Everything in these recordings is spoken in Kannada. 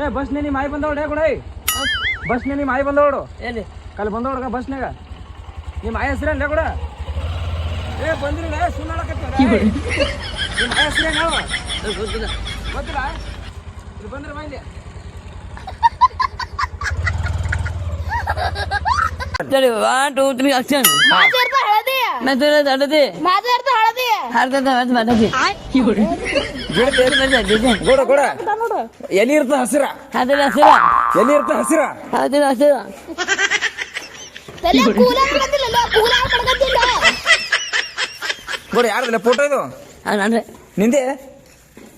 ಏ ಬಸ್ ನೀ ಮಾಯಿ ಬಂದವಳು ಡೇ ಗುಣೈ ಬಸ್ನೇ ನಿಮ್ಮ ಮಾಯಿ ಬಂದವಳು. ಎಲ್ಲಿ? ಕಲ್ ಬಂದವಳಗ ಬಸ್ನಾಗ ನೀ ಮಾಯ ಹೆಸ್ರೇನು ಡೇ ಏ ಬಂದಿರಲ್ಲ ಸುನ್ನಾಡಕತ್ತಿ ಮಾಯ ಹೆಸ್ರೇನು ಹೇಳು ಗೊತ್ತಿಲ್ಲ? ಇದು ಬಂದ್ರೆ ವಾ ಆಕ್ಷನ್ ಮಾತಾಡ್ತಾ ಹಳದಿ. ಹಳದಿ. ಹರ್ದ ಹಳದಿ. ಗೋಡ ಎಲ್ಲಿ ಇರ್ತ ಹಸಿರ? ಹಸಿರ. ಎಲ್ಲಿ ಇರ್ತ ಹಸಿರ? ಹಸಿರ. ಇದು? ನಿಂದೆ?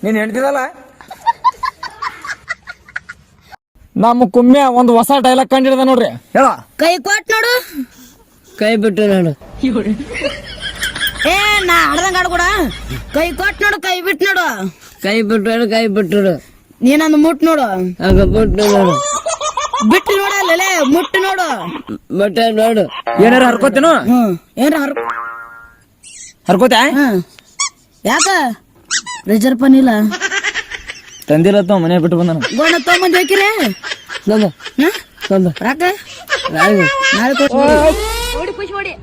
ನೀನು ಕುಮ್ಮೆ ಒಂದು ಹೊಸ ಡೈಲಾಗ್ ಕಂಡಿಡ್ದ ನೋಡ್ರಿ. ಹೇಳ. ಕೈ ಕೊಟ್ ನೋಡು. ಕೈ ಬಿಟ್ಟು ನೋಡು. ಏ ನಾ ಹಡ್ದಂಗ ಆಡ್ಕೊಡ ಕೈ ಕೊಟ್ ನೋಡು ಕೈ ಬಿಟ್ ನೋಡು. ಕೈ ಬಿಟ್ಟು ನೋಡು ಕೈ ಬಿಟ್ಟು ನೋಡು ನೀನೊಂದು ಮುಟ್ ನೋಡು. ಆಗ ಬಿಟ್ಟು ನೋಡು ಬಿಟ್ಟು ನೋಡಲ್ಲೇ ಮುಟ್ಟು ನೋಡು. ಬಟ್ಟೆ ನೋಡು. ಏನಾರ ಹರ್ಕೋತೇನು? ಹ್ಮ್ ಏನ್ರ ಹರ್ ಹರ್ಕೋತ ಯಾಕ? ರಿಸರ್ವ್ ಪನಿಲ್ಲ ತೋ ಮನೆ ಬಿಟ್ಟು ಬಂದನು. ಗೋಣ ತೊಗೊಂಬಂದ್ ಹಾಕಿರಿ. ಬಂದ. ರಾಕ? ನಾಳೆ ಕೊಟ್ಟು ಓಡಿ ಬಿಟ್ಟ ಬಾ.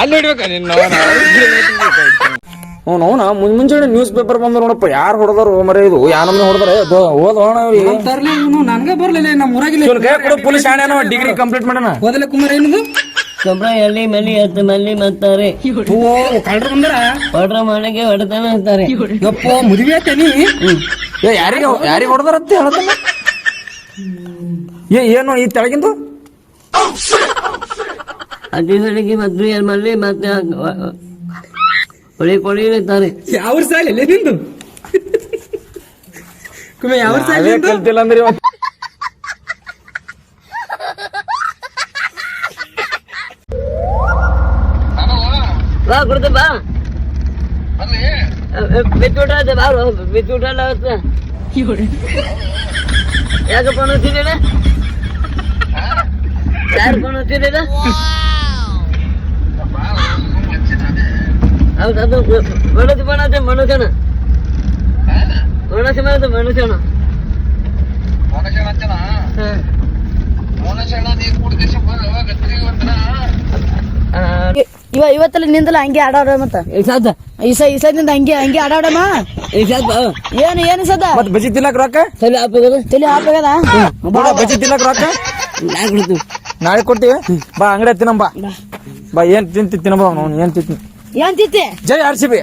ಅಲ್ಲಿ ಹಿಡ್ಬೇಕ ನಿನ್ನ ಅವ್ನು ಅವನ ಮುಂಜ್ ಮುಂಜಾನೆ ನ್ಯೂಸ್ ಪೇಪರ್ ಬಂದ ನೋಡಪ್ಪ ಯಾರು ಹೊಡೆದಾರು ಮರೆ ಇದು? ಯಾ ನಮ್ನ ಹೊಡೆದಾರೆ? ಇವ್ನು ನನ್ಗ ಬರ್ಲಿಲ್ಲ ನಮ್ಮ ಊರಾಗಿಲ್ಲ ಪೊಲೀಸ್ ಡಿಗ್ರಿ ಕಂಪ್ಲೀಟ್ ಮಾಡೋಣ. ಹೋದಲೆ ಕುಮಾರ್ ಏನದು? ಗೊಬ್ಬರ ಎಲ್ಲಿ ಮಲ್ಲಿ ಹತ್ತು ಮಲ್ಲಿ ಮತ್ತಾರೆ ಕಳ್ರು ಬಂದ್ರ ಹೊಡ್ರ ಮನೆಗೆ ಹೊಡೆತಾನೆ ಅಂತಾರೆ. ಯಪ್ಪ ಮದುವೆ ಆತನಿ ಏ ಯಾರಿಗೆ ಯಾರಿಗೆ ಹೊಡೆದಾರತ್ತೆ ಹೇಳ್ತಾನೆ ಏ ಏನು ಈ ತೆಳಗಿಂದು? ಅತಿ ಮತ್ತು ಏನ್ ಮಲ್ಲಿ ಮತ್ತೆ ಹೊಳಿ ಕೊಳಿ ಇರ್ತಾರೆ ಯಾವ ಸಾಲ ನಿಂದು? ಕುಮೆ ಯಾವ ಸಾಲ ಕಲ್ತಿಲ್ಲ ಅಂದ್ರೆ ಬಾ ಕೊಡ್ತ ಬಾ ಬಿತ್ತುಟ ಬಾರು ಬಿತ್ತುಟ ಯಾಕೆ ಫೋನ್ ಹಚ್ಚಿದ್ದೀರ ಯಾರು ಫೋನ್ ಹಚ್ಚಿದ್ದೀರ ಹೌದು ಅದು ಮನಸ್ಸು ಮಾಡತ್ತೆ ಮನುಷ್ಯನ ಮನಸ್ಸು ಮಾಡತ್ತೆ ಮನುಷ್ಯನ ಹಾ ಇವ ಇವತ್ತಲ್ಲ ನಿಂದಲ್ಲ ಹಂಗೆ ಆಡಾಡ ಮತ್ತ? ಸಾಧ ಈಸ ಈಸದಿಂದ ಹಂಗೆ ಹಂಗೆ ಆಡಾಡಮ್ಮ ಸಾಧ ಏನು ಏನು ಸದ ಮತ್ ಬಜಿ ತಿನ್ನಕ್ ರೊಕ್ಕ? ತಲೆ ಹಾಪಗದ? ತಲೆ ಹಾಪಗದ? ಬಾ ಬಜಿ ತಿನ್ನಕ್ ರೊಕ್ಕ? ನಾಳೆ ಕೊಡ್ತೀವಿ. ಬಾ ಅಂಗಡಿ ತಿನ್ನಂಬ ಬಾ. ಏನ್ ತಿಂತಿ ತಿನ್ನಬ ಅವ್ನು ಏನ್ ತಿಂತೀನಿ ಏನ್ ತಿತ್ತಿ ಜೈ ಆರ್ ಸಿ ಬಿ.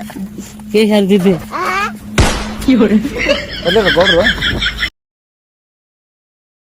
ಎಲ್ಲಿರ ಗೌಡ್ರು?